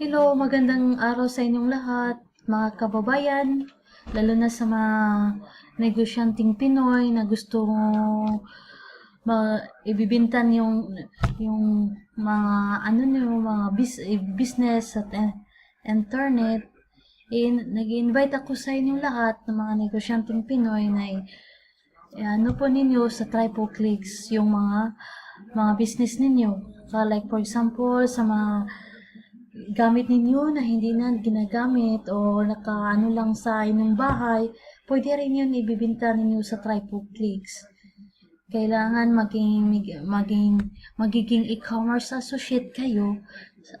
Hello, magandang araw sa inyong lahat, mga kababayan, lalo na sa mga negosyanteng Pinoy na gusto ma ibibintan yung yung mga ano niyo mga eh, business at eh, internet in nag-invite ako sa inyong lahat ng mga negosyanteng Pinoy na eh, ano po ninyo sa TripoClicks yung mga mga business ninyo. Ka like for example sa mga gamit ninyo na hindi na ginagamit o nakaano lang sa inyong bahay, pwede rin yun ibibinta ninyo sa TripoClicks. Kailangan maging, maging, magiging e-commerce associate kayo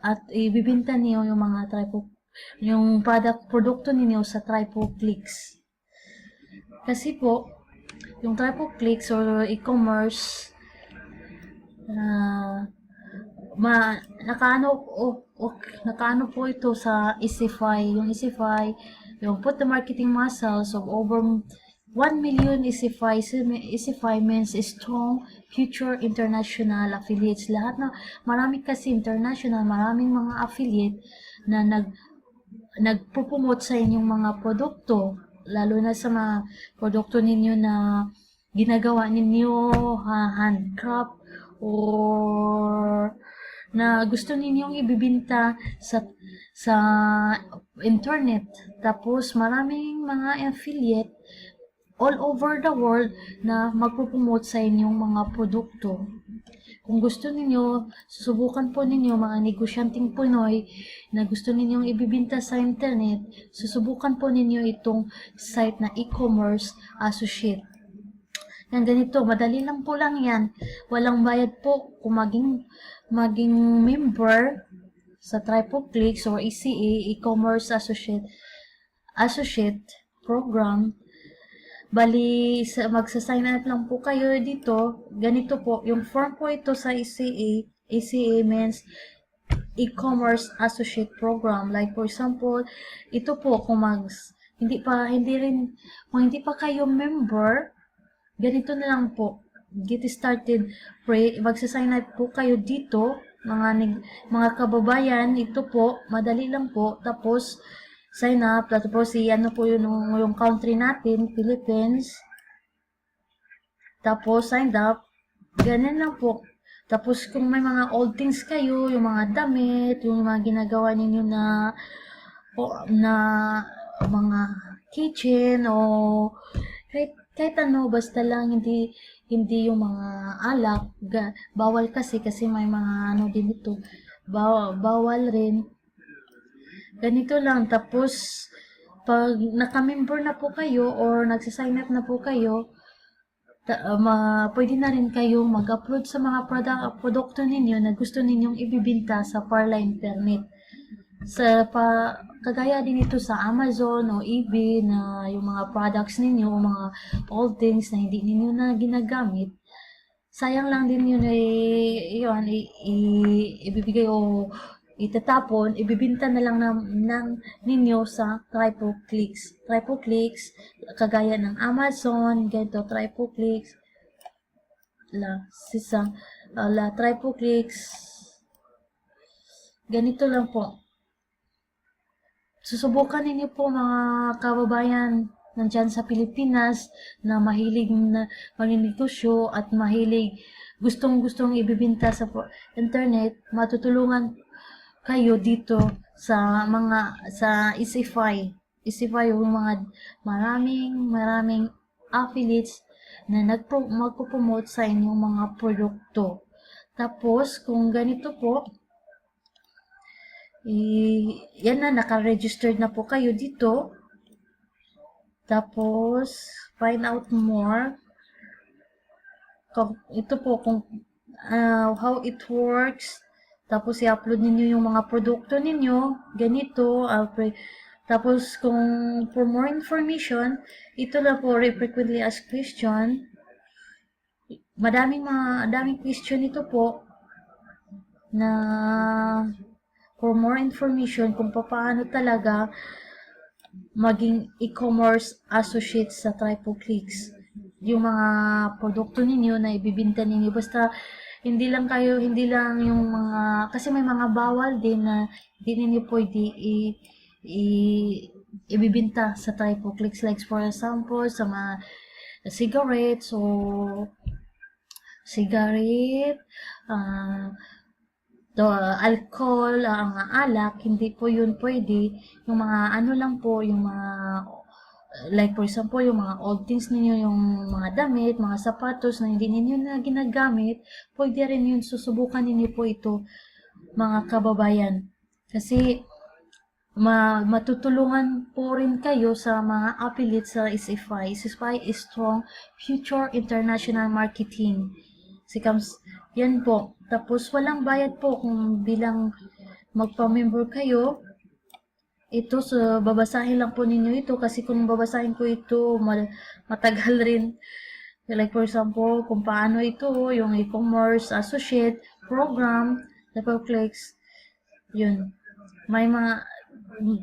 at ibibinta niyo yung mga Tripo, yung product, produkto ninyo sa TripoClicks. Kasi po, yung TripoClicks or e-commerce, na ma nakaano o, o nakaano po ito sa Isify. Yung Isify yung put the marketing muscles of over 1 million Isify Isify means strong future international affiliates. Lahat na marami kasi international maraming mga affiliate na nag nagpo-promote sa inyong mga produkto. Lalo na sa mga produkto ninyo na ginagawa ninyo ha, handcraft or na gusto ninyong ibibinta sa sa internet. Tapos maraming mga affiliate all over the world na magpo-promote sa inyong mga produkto. Kung gusto ninyo, susubukan po ninyo mga negosyanteng Pinoy na gusto ninyong ibibinta sa internet, susubukan po ninyo itong site na e-commerce associate. Yan ganito, madali lang po lang yan. Walang bayad po kung maging, maging member sa TripoClicks or ECA, e-commerce associate, associate program. Bali, sa, magsa-sign up lang po kayo dito. Ganito po, yung form po ito sa ECA, ECA means e-commerce associate program. Like for example, ito po kung mag hindi pa hindi rin kung hindi pa kayo member, ganito na lang po. Get started. Pray, magsa-sign up po kayo dito, mga neg- mga kababayan, ito po, madali lang po. Tapos sign up, tapos i ano po yun yung, yung country natin, Philippines. Tapos sign up. Ganyan lang po. Tapos kung may mga old things kayo, yung mga damit, yung mga ginagawa ninyo na o, na mga kitchen o kahit kahit ano basta lang hindi hindi yung mga alak bawal kasi kasi may mga ano din ito. Bawal, bawal rin. Ganito lang tapos pag naka-member na po kayo or nagsa-sign up na po kayo ta, uh, ma, pwede na rin kayo mag-upload sa mga product, produkto ninyo na gusto ninyong ibibinta sa Parla Internet sa pa kagaya din ito sa Amazon o eBay na yung mga products ninyo o mga old things na hindi ninyo na ginagamit sayang lang din yun eh yun i, i, ibibigay o itatapon ibibinta na lang ng, ng ninyo sa TripoClicks TripoClicks kagaya ng Amazon ganito TripoClicks la sisa uh, la TripoClicks ganito lang po susubukan ninyo po mga kababayan nandyan sa Pilipinas na mahilig na maninegosyo at mahilig gustong-gustong ibibinta sa internet, matutulungan kayo dito sa mga sa Isify. Isify yung mga maraming maraming affiliates na nagpo magpo-promote sa inyong mga produkto. Tapos, kung ganito po, i yan na, naka-registered na po kayo dito. Tapos, find out more. Ito po, kung ah, how it works. Tapos, i-upload ninyo yung mga produkto ninyo. Ganito. pre- tapos, kung for more information, ito na po, frequently asked question. Madaming mga, daming question ito po na for more information kung paano talaga maging e-commerce associate sa TripoClicks. Yung mga produkto ninyo na ibibinta ninyo. Basta hindi lang kayo, hindi lang yung mga, kasi may mga bawal din na hindi ninyo pwede i, i, ibibinta sa type of clicks like for example, sa mga cigarettes o cigarette, ah, the alcohol, ang alak, hindi po yun pwede. Yung mga ano lang po, yung mga like for example, yung mga old things ninyo, yung mga damit, mga sapatos na hindi ninyo na ginagamit, pwede rin yun, susubukan ninyo po ito, mga kababayan. Kasi, ma matutulungan po rin kayo sa mga affiliate sa SFI. SFI is Strong Future International Marketing. Sikams, yan po. Tapos, walang bayad po kung bilang magpa-member kayo. Ito, so, babasahin lang po ninyo ito kasi kung babasahin ko ito, ma- matagal rin. Like for example, kung paano ito, yung e-commerce associate program, level clicks, yun. May mga,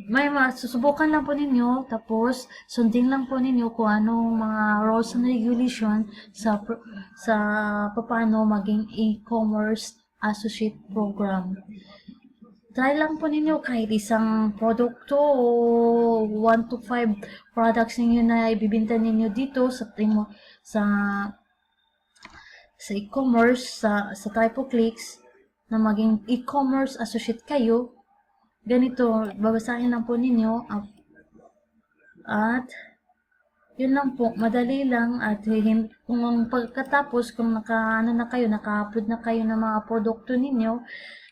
may mga, susubukan lang po ninyo, tapos sundin lang po ninyo kung anong mga rules and regulation sa, sa paano maging e-commerce associate program. Try lang po ninyo kahit isang produkto o 1 to 5 products ninyo na ibibinta ninyo dito sa timo sa sa e-commerce sa sa type of clicks na maging e-commerce associate kayo ganito babasahin lang po ninyo at, yun lang po, madali lang at kung pagkatapos kung naka ano na kayo, naka-upload na kayo ng mga produkto ninyo,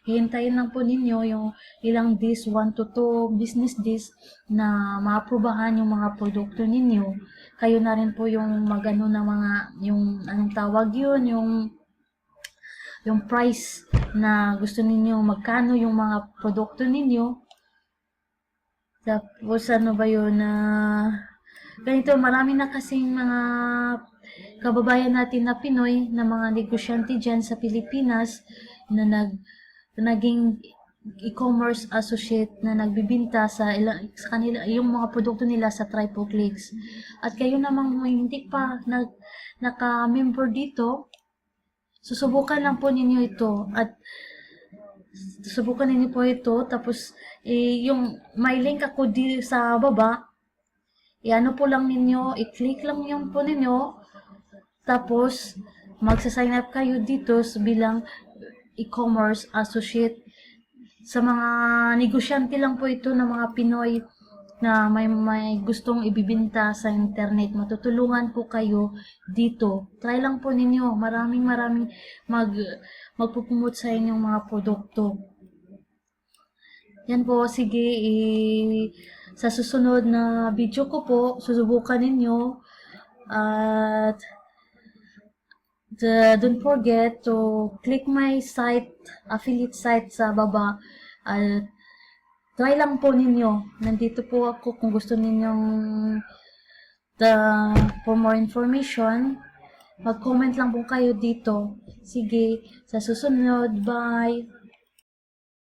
hihintayin lang po ninyo yung ilang days, 1 to 2 business days na maaprubahan yung mga produkto ninyo. Kayo na rin po yung magano na mga, yung anong tawag yun, yung yung price na gusto ninyo, magkano yung mga produkto ninyo. Tapos ano ba yun na ganito, marami na kasing mga kababayan natin na Pinoy na mga negosyante dyan sa Pilipinas na nag naging e-commerce associate na nagbibinta sa ilang sa kanila yung mga produkto nila sa Tripoclicks. At kayo namang hindi pa nag naka-member dito, susubukan lang po ninyo ito at susubukan ninyo po ito. Tapos eh, yung may link ako di sa baba. I-ano po lang ninyo, i-click lang yung po ninyo, tapos magsa-sign up kayo dito bilang e-commerce associate. Sa mga negosyante lang po ito ng mga Pinoy na may, may gustong ibibinta sa internet. Matutulungan po kayo dito. Try lang po ninyo. Maraming maraming mag, magpupumot sa inyong mga produkto. Yan po, sige, i- sa susunod na video ko po, susubukan ninyo. At the, don't forget to click my site, affiliate site sa baba. At try lang po ninyo. Nandito po ako kung gusto ninyong the, for more information. Mag-comment lang po kayo dito. Sige, sa susunod. Bye!